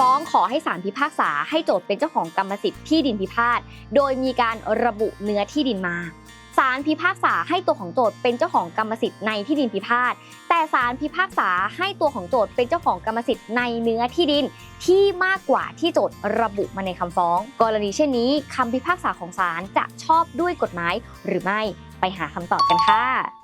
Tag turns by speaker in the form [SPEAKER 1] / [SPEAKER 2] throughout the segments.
[SPEAKER 1] ฟ้องขอให้ศาลพิพากษาให้โจทย์เป็นเจ้าของกรรมสิทธิ์ที่ดินพิพาทโดยมีการระบุเนื้อที่ดินมาศาลพิพากษาให้ตัวของโจทย์เป็นเจ้าของกรรมสิทธิ์ในที่ดินพิพาทแต่ศาลพิพากษาให้ตัวของโจทย์เป็นเจ้าของกรรมสิทธิ์ในเนื้อที่ดินที่มากกว่าที่โจทย์ระบุมาในคำฟ้อง กรณีเช่นนี้คำพิพากษาของศาลจะชอบด้วยกฎหมายหรือไม่ไปหาคำตอบกันค่ะ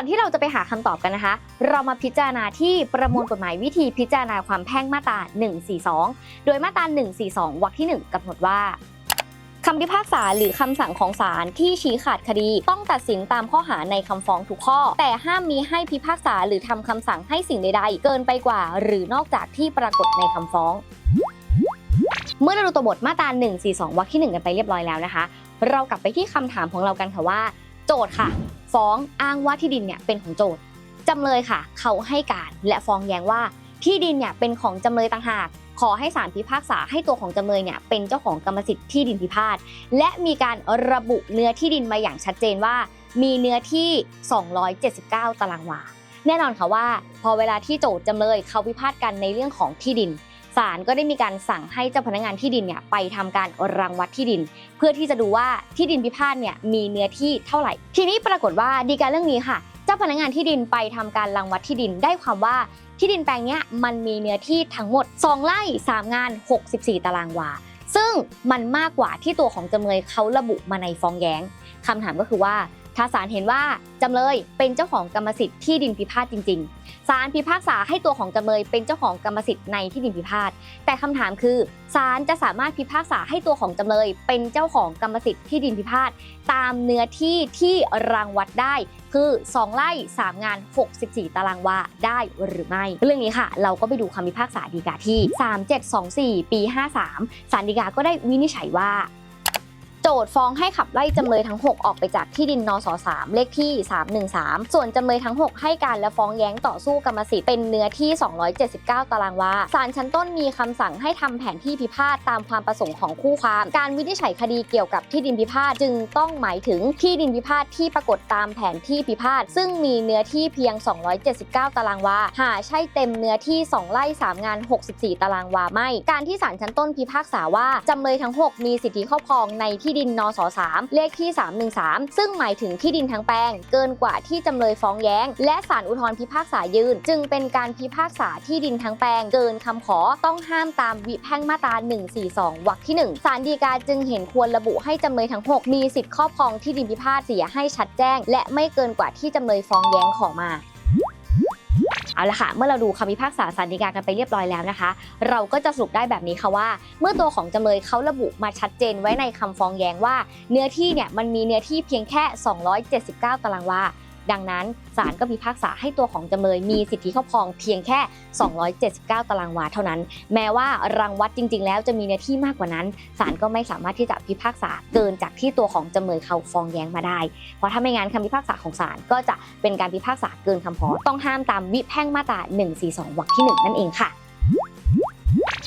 [SPEAKER 1] ก่อนที่เราจะไปหาคำตอบกันนะคะ เรามาพิจารณาที่ประมวลกฎหมายวิธีพิจารณาความแพ่งมาตรา 142 โดยมาตรา 142 วรรคที่ 1กำหนดว่าคำพิพากษาหรือคำสั่งของศาลที่ชี้ขาดคดี ต้องตัดสินตามข้อหาในคำฟ้องทุกข้อ แต่ห้ามมีให้พิพากษาหรือทำคำสั่งให้สิ่งใดๆ เกินไปกว่า หรือนอกจากที่ปรากฏในคำฟ้อง เมื่อเราดูตัวบทมาตรา142วรรคที่ 1 กันไปเรียบร้อยแล้วนะคะ เรากลับไปที่คำถามของเรากันค่ะว่า โจทย์ค่ะ ฟ้องอ้างว่าที่ดินเนี่ยเป็นของโจทย์จำเลยค่ะ เขาให้การและฟ้องแย้งว่า ที่ดินเนี่ยเป็นของจำเลยต่างหาก ขอให้ศาลพิพากษาให้ตัวของจำเลยเนี่ยเป็นเจ้าของกรรมสิทธิ์ที่ดินพิพาทและมีการระบุเนื้อที่ดินมาอย่างชัดเจนว่า มีเนื้อที่ 279 ตารางวาแน่นอนค่ะว่า พอเวลาที่โจทย์จำเลยเขาพิพาทกันในเรื่องของที่ดิน ศาลก็ได้มีการสั่งให้เจ้าพนักงานที่ดินเนี่ยไปทำการรังวัดที่ดิน เพื่อที่จะดูว่าที่ดินพิพาทเนี่ยมีเนื้อที่เท่าไหร่ ทีนี้ปรากฏว่าดีการเรื่องนี้ค่ะ เจ้าพนักงานที่ดินไปทำการรังวัดที่ดินได้ความว่าที่ดินแปลงนี้มันมีเนื้อที่ทั้งหมด 2 ไร่ 3 งาน 64 ตารางวา ซึ่งมันมากกว่าที่ตัวของจำเลยเขาระบุมาในฟ้องแย้งคำถามก็คือว่า ถ้าศาลเห็นว่าจำเลยเป็นเจ้าของกรรมสิทธิ์ที่ดินพิพาทจริง ๆ ศาลพิพากษาให้ตัวของจำเลยเป็นเจ้าของกรรมสิทธิ์ในที่ดินพิพาท แต่คำถามคือ ศาลจะสามารถพิพากษาให้ตัวของจำเลยเป็นเจ้าของกรรมสิทธิ์ที่ดินพิพาทตามเนื้อที่ที่รังวัดได้คือ 2 ไร่ 3 งาน 64 ตารางวาได้หรือไม่ เรื่องนี้ค่ะ เราก็ไปดูคำพิพากษาฎีกาที่ 3724 ปี 53 ศาลฎีกาก็ได้วินิจฉัยว่า จทฟ้องให้ขับไล่จำเลยทั้ง 6 ออกไปจากที่ดินนส3เลขที่ 313 ส่วนจำเลยทั้ง 6 ให้การและฟ้องแย้งต่อสู้กรรมสิทธิ์เป็นเนื้อที่ 279 ตารางวาศาลชั้นต้นมีคำสั่งให้ทำแผนที่พิพาทตามความประสงค์ของคู่ความ การวินิจฉัยคดีเกี่ยวกับที่ดินพิพาทจึงต้องหมายถึงที่ดินพิพาทที่ปรากฏตามแผนที่พิพาทซึ่งมีเนื้อที่เพียง 279 ตารางวา หาใช่เต็มเนื้อที่ 2 ไร่ 3 งาน 64 ตารางวาไม่ การที่ศาลชั้นต้นพิพากษาว่าจำเลยทั้ง 6 มีสิทธิครอบครองในที่ดินนส3เลขที่ 313 ซึ่งหมายถึงที่ดินทั้งแปลง เกินกว่าที่จำเลยฟ้องแย้ง และศาลอุทธรณ์พิพากษายืน จึงเป็นการพิพากษาที่ดินทั้งแปลง เกินคำขอต้องห้ามตามวิแพ่งมาตรา 142 วรรคที่ 1 ศาลฎีกาจึงเห็นควรระบุให้จำเลยทั้ง 6 มีสิทธิครอบครองที่ดินพิพาทเสียให้ชัดแจ้ง และไม่เกินกว่าที่จำเลยฟ้องแย้งขอมา เอาละค่ะเมื่อเราดูคำพิพากษาสารดีกากันไปเรียบร้อยแล้วนะคะ เราก็จะสรุปได้แบบนี้ค่ะว่า เมื่อตัวของจำเลยเขาระบุมาชัดเจนไว้ในคำฟ้องแย้งว่า เนื้อที่เนี่ยมันมีเนื้อที่เพียงแค่ 279 ตารางวา ดังนั้นศาลก็พิพากษาให้ตัวของจำเลยมีสิทธิครอบครองเพียงแค่ 279 ตารางวาเท่านั้น แม้ว่ารังวัดจริง ๆ แล้วจะมีเนื้อที่มากกว่านั้นศาลก็ไม่สามารถที่จะพิพากษาเกินจากที่ตัวของจำเลยเขาฟ้องแย้งมาได้ เพราะถ้าไม่งั้นคำพิพากษาของศาลก็จะเป็นการพิพากษาเกินคำของต้องห้ามตามวิแพ่งมาตรา 142 วรรคที่ 1 นั่นเองค่ะ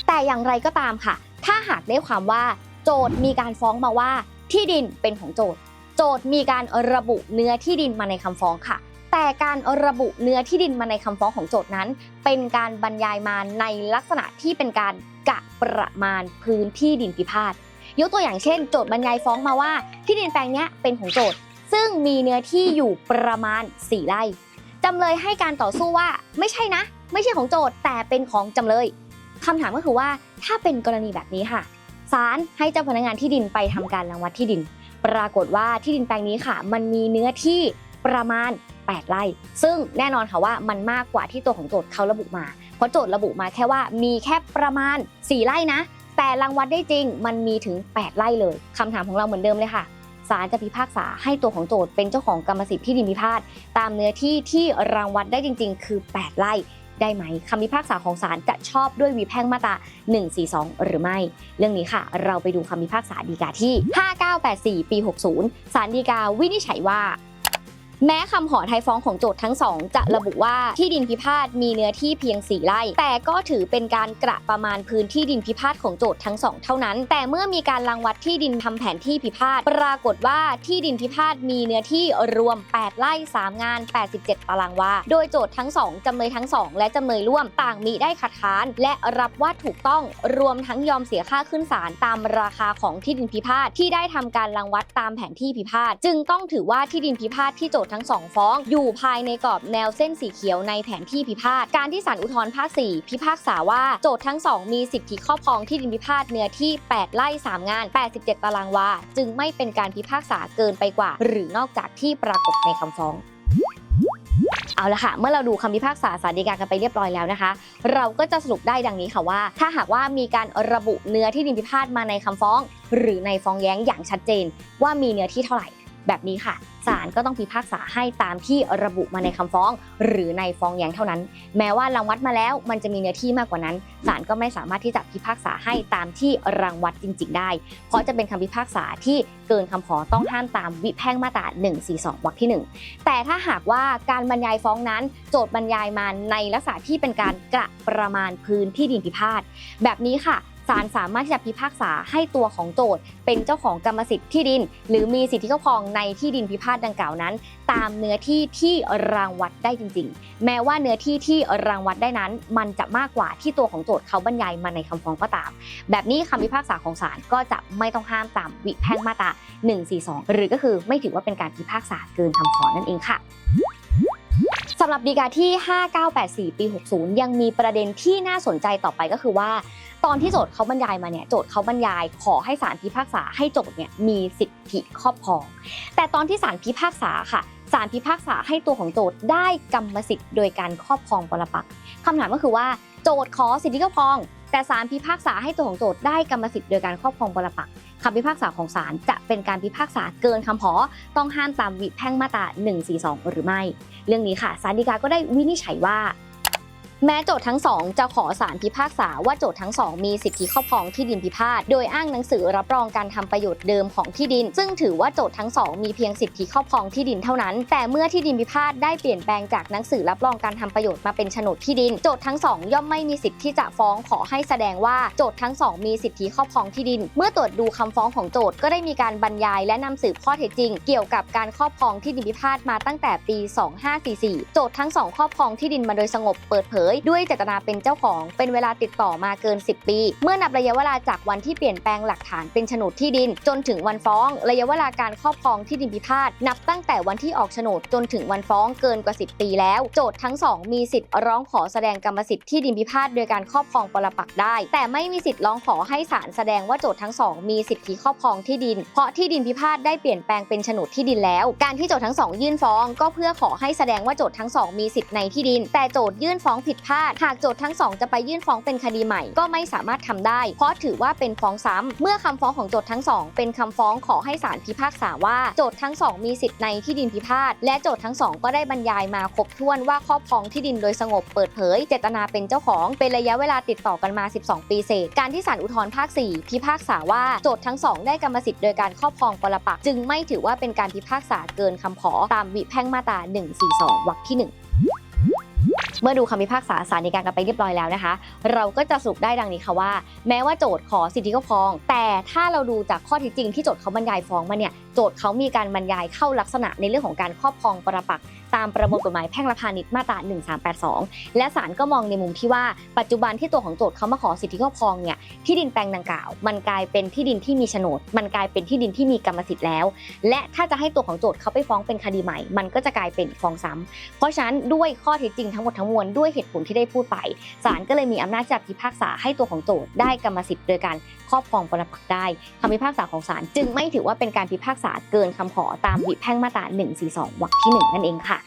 [SPEAKER 1] แต่อย่างไรก็ตามค่ะ ถ้าหากได้ความว่าโจทย์มีการฟ้องมาว่าที่ดินเป็นของโจทย์ จทย์มีการระบุเนื้อที่ดินมาในคำฟ้องค่ะ แต่การระบุเนื้อที่ดินมาในคำฟ้องของโจทย์นั้น เป็นการบรรยายมาในลักษณะที่เป็นการกะประมาณพื้นที่ดินพิพาทยกตัวอย่างเช่น โจทย์บรรยายฟ้องมาว่า ที่ดินแปลงนี้เป็นของโจทย์ ซึ่งมีเนื้อที่อยู่ประมาณ 4 ไร่จำเลยให้การต่อสู้ว่าไม่ใช่นะ ไม่ใช่ของโจทย์แต่เป็นของจำเลยคำถามก็คือว่าถ้าเป็นกรณีแบบนี้ค่ะศาลให้เจ้าพนักงานที่ดินไปทำการรังวัดที่ดิน ปรากฏว่าที่ดินแปลงนี้ค่ะ มันมีเนื้อที่ประมาณ 8 ไร่ ซึ่งแน่นอนค่ะว่ามันมากกว่าที่ตัวของโจทย์เขาระบุมา เพราะโจทย์ระบุมาแค่ว่ามีแค่ประมาณ 4 ไร่นะ แต่รังวัดได้จริงมันมีถึง 8 ไร่เลยคำถามของเราเหมือนเดิมเลยค่ะศาลจะพิพากษาให้ตัวของโจทย์เป็นเจ้าของกรรมสิทธิ์ที่ดินพิพาทตามเนื้อที่ที่รังวัดได้จริง ๆ คือ 8 ไร่ ได้ไหมคำพิพากษาของศาลจะชอบด้วยวีแพ่งมาตรา 142 หรือไม่ เรื่องนี้ค่ะ เราไปดูคำพิพากษาดีกาที่ 5984 ปี 60 ศาลฎีกาวินิจฉัยว่า แม้คำขอไทยฟ้องของโจทย์ทั้งสองจะระบุว่าที่ดินพิพาทมีเนื้อที่เพียง4ไร่ แต่ก็ถือเป็นการกระประมาณพื้นที่ดินพิพาทของโจทย์ทั้งสองเท่านั้น แต่เมื่อมีการรังวัดที่ดินทำแผนที่พิพาท ปรากฏว่าที่ดินพิพาทมีเนื้อที่รวม 8 ไร่ 3 งาน 87 ตารางวา โดยโจทย์ทั้งสองจำเลยทั้งสองและจำเลยร่วมต่างมีได้คัดค้าน และรับว่าถูกต้องรวมทั้งยอมเสียค่าขึ้นศาลตามราคาของที่ดินพิพาทที่ได้ทำการรังวัดตามแผนที่พิพาท จึงต้องถือว่าที่ดินพิพาทที่โจททั้งสองฟ้อง อยู่ภายในกรอบแนวเส้นสีเขียวในแผนที่พิพาท การที่ศาลอุทธรณ์ภาค 4 พิพากษาว่า โจทย์ทั้งสองมีสิทธิครอบครองที่ดินพิพาทเนื้อที่ 8 ไร่ 3 งาน 87 ตารางวา จึงไม่เป็นการพิพากษาเกินไปกว่า หรือนอกจากที่ปรากฏในคำฟ้องเอาละค่ะ เมื่อเราดูคำพิพากษาสารดีกากันไปเรียบร้อยแล้วนะคะ เราก็จะสรุปได้ดังนี้ค่ะว่า ถ้าหากว่ามีการระบุเนื้อที่ดินพิพาทมาในคำฟ้อง หรือในฟ้องแย้งอย่างชัดเจน ว่ามีเนื้อที่เท่าไหร่ แบบนี้ค่ะศาลก็ต้องพิพากษาให้ตามที่ระบุมาในคำฟ้อง หรือในฟ้องแย้งเท่านั้น แม้ว่ารังวัดมาแล้วมันจะมีเนื้อที่มากกว่านั้นศาลก็ไม่สามารถที่จะพิพากษาให้ตามที่รังวัดจริง ๆ ได้ เพราะจะเป็นคำพิพากษาที่เกินคำขอต้องห้ามตามวิแพ่งมาตรา 142 วรรคที่ 1 แต่ถ้าหากว่าการบรรยายฟ้องนั้น โจทย์บรรยายมาในลักษณะที่เป็นการกระประมาณพื้นที่ดินพิพาทแบบนี้ค่ะ ศาลสามารถที่จะพิพากษาให้ตัวของโจทย์ เป็นเจ้าของกรรมสิทธิ์ที่ดิน หรือมีสิทธิครอบครองในที่ดินพิพาทดังกล่าวนั้น ตามเนื้อที่ที่รางวัดได้จริง ๆ แม้ว่าเนื้อที่ที่รางวัดได้นั้น มันจะมากกว่าที่ตัวของโจทย์เขาบรรยายมาในคำฟ้องก็ตาม แบบนี้คำพิพากษาของศาลก็จะไม่ต้องห้ามตามวิแพ่งมาตรา 142 หรือก็คือไม่ถือว่าเป็นการพิพากษาเกินคำขอนั่นเองค่ะสำหรับดีกาที่ 5984 ปี 60 ยังมีประเด็นที่น่าสนใจต่อไปก็คือว่า ตอนที่โจทย์เขาบรรยายมาเนี่ยโจทย์เขาบรรยายขอให้ศาลพิพากษาให้โจทย์เนี่ยมีสิทธิครอบครอง แต่ตอนที่ศาลพิพากษาค่ะศาลพิพากษาให้ตัวของโจทย์ได้กรรมสิทธิ์โดยการครอบครองปรปักษ์คำถามก็คือว่าโจทย์ขอสิทธิครอบครอง แต่ศาลพิพากษาให้ตัวของโจทย์ได้กรรมสิทธิ์โดยการครอบครองปรปักษ์คำพิพากษาของศาลจะเป็นการพิพากษาเกินคำขอต้องห้ามตามวิแพ่งมาตรา142 หรือไม่ เรื่องนี้ค่ะศาลฎีกาก็ได้วินิจฉัยว่า แม้โจทย์ทั้งสองจะขอสารพิพากษาว่าโจทย์ทั้งสองมีสิทธิครอบครองที่ดินพิพาท โดยอ้างหนังสือรับรองการทำประโยชน์เดิมของที่ดิน ซึ่งถือว่าโจทย์ทั้งสองมีเพียงสิทธิครอบครองที่ดินเท่านั้น แต่เมื่อที่ดินพิพาทได้เปลี่ยนแปลงจากหนังสือรับรองการทำประโยชน์มาเป็นโฉนดที่ดิน โจทย์ทั้งสองย่อมไม่มีสิทธิ์ที่จะฟ้องขอให้แสดงว่าโจทย์ทั้งสองมีสิทธิครอบครองที่ดิน เมื่อตรวจดูคำฟ้องของโจทย์ก็ได้มีการบรรยายและนำสืบข้อเท็จจริง เกี่ยวกับการครอบครองที่ดินพิพาทมาตั้งแต่ปี 2544 โจทย์ทั้งสองครอบครองที่ดินมาโดยสงบเปิดเผยด้วยเจตนาเป็นเจ้าของ เป็นเวลาติดต่อมาเกิน 10 ปี เมื่อนับระยะเวลาจากวันที่เปลี่ยนแปลงหลักฐานเป็นโฉนดที่ดิน จนถึงวันฟ้อง ระยะเวลาการครอบครองที่ดินพิพาทนับตั้งแต่วันที่ออกโฉนดจนถึงวันฟ้องเกินกว่า 10 ปีแล้ว โจทย์ทั้งสองมีสิทธิ์ร้องขอแสดงกรรมสิทธิ์ที่ดินพิพาทโดยการครอบครองปรปักษ์ได้ แต่ไม่มีสิทธิ์ร้องขอให้ศาลแสดงว่าโจทย์ทั้งสองมีสิทธิครอบครองที่ดิน เพราะที่ดินพิพาทได้เปลี่ยนแปลงเป็นโฉนดที่ดินแล้ว การที่โจทย์ทั้งสองยื่นฟ้อง ก็เพื่อขอให้แสดงว่าโจทย์ทั้งสองมีสิทธิ์ในที่ดิน แต่โจทย์ยื่นฟ้องผิดพลาด หากโจทย์ทั้งสองจะไปยื่นฟ้องเป็นคดีใหม่ ก็ไม่สามารถทำได้ เพราะถือว่าเป็นฟ้องซ้ำเมื่อคำฟ้องของโจทย์ทั้งสองเป็นคำฟ้องขอให้ศาลพิพากษาว่าโจทย์ทั้งสองมีสิทธิ์ในที่ดินพิพาทและโจทย์ทั้งสองก็ได้บรรยายมาครบถ้วนว่าครอบครองที่ดินโดยสงบเปิดเผย เจตนาเป็นเจ้าของเป็นระยะเวลาติดต่อกันมา 12 ปีเศษ การที่ศาลอุทธรณ์ภาค 4 พิพากษาว่าโจทย์ทั้งสองได้กรรมสิทธิ์โดยการครอบครองปรปักษ์จึงไม่ถือว่าเป็นการพิพากษาเกินคำขอตามวิแพ่งมาตรา142วรรคที่ 1 เมื่อดูคำพิพากษาสารในการกันไปเรียบร้อยแล้วนะคะ เราก็จะสรุปได้ดังนี้ค่ะว่า แม้ว่าโจทย์ขอสิทธิครอบครอง แต่ถ้าเราดูจากข้อเท็จจริงที่โจทย์เขาบรรยายฟ้องมาเนี่ยโจทย์เขามีการบรรยายเข้าลักษณะในเรื่องของการครอบครองปรปักษ์ ตามประมวลกฎหมายแพ่งและพาณิชย์มาตรา 1382 และศาลก็มองในมุมที่ว่าปัจจุบันที่ตัวของโจทย์เขามาขอสิทธิครอบครองเนี่ยที่ดินแปลงดังกล่าว มันกลายเป็นที่ดินที่มีโฉนด มันกลายเป็นที่ดินที่มีกรรมสิทธิ์แล้ว และถ้าจะให้ตัวของโจทย์เขาไปฟ้องเป็นคดีใหม่ มันก็จะกลายเป็นฟ้องซ้ำเพราะฉะนั้นด้วยข้อเท็จจริงทั้งหมดทั้งมวลด้วยเหตุผลที่ได้พูดไปศาลก็เลยมีอำนาจจับพิพากษาให้ตัวของโจทย์ได้กรรมสิทธิ์โดยการครอบครองปรปักษ์ได้คำพิพากษาของศาลจึงไม่ถือว่าเป็นการพิพากษาเกินคำขอตามวิแพ่งมาตรา142วรรคที่ 1 นั่นเองค่ะ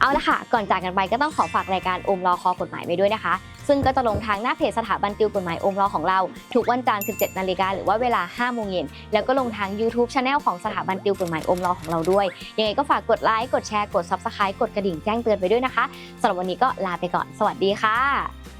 [SPEAKER 1] เอาละค่ะ ก่อนจากกันไปก็ต้องขอฝากรายการอมรอคอกฎหมายไว้ด้วยนะคะ ซึ่งก็จะลงทางหน้าเพจสถาบันติวกฎหมายอมรอของเรา ทุกวันจันทร์ 17 นาฬิกาหรือว่าเวลา 5 โมงเย็น แล้วก็ลงทาง YouTube Channel ของสถาบันติวกฎหมายอมรอของเราด้วย ยังไงก็ฝากกดไลค์ กดแชร์ กด Subscribe กดกระดิ่งแจ้งเตือนไปด้วยนะคะสำหรับวันนี้ก็ลาไปก่อน สวัสดีค่ะ